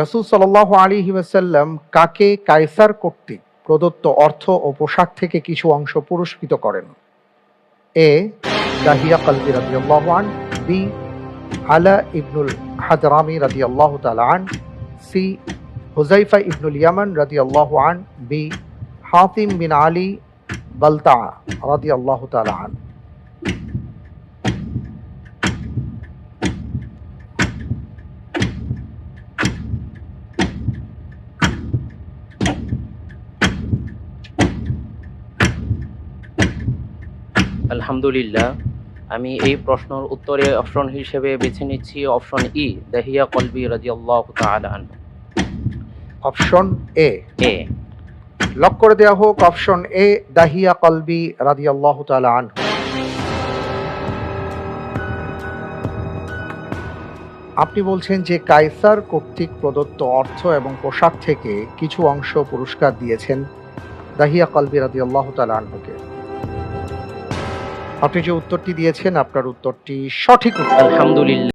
রসুল সাল আলী ওয়াসাল্লাম কাকে কায়সার কর্তৃক প্রদত্ত অর্থ ও পোশাক থেকে কিছু অংশ পুরস্কৃত করেন? এ, দাহিয়া কলবি রাদিয়াল্লাহু আন, বি, আলা ইবনুল হাজরামি রাদিয়াল্লাহু তাআলা আন, সি হুজাইফা ইবনুল ইয়ামান রাদিয়াল্লাহু আন, বি, হাতিম বিন আলী বালতা রাদিয়াল্লাহু তাআলা আন। আলহামদুলিল্লাহ আমি এই প্রশ্নের উত্তরে অপশন হিসেবে বেছে নিচ্ছি অপশন ই দাহিয়া কলবি রাদিয়াল্লাহু তাআলা আনহু। অপশন এ এ লক করে দেওয়া হোক অপশন এ দাহিয়া কলবি রাদিয়াল্লাহু তাআলা আনহু। আপনি বলছেন যে কায়সার কর্তৃক প্রদত্ত অর্থ এবং পোশাক থেকে কিছু অংশ পুরস্কার দিয়েছেন দাহিয়া কলবি তাআলা আনহুকে। আপনি যে উত্তরটি দিয়েছেন আপনার উত্তরটি সঠিক আলহামদুলিল্লাহ।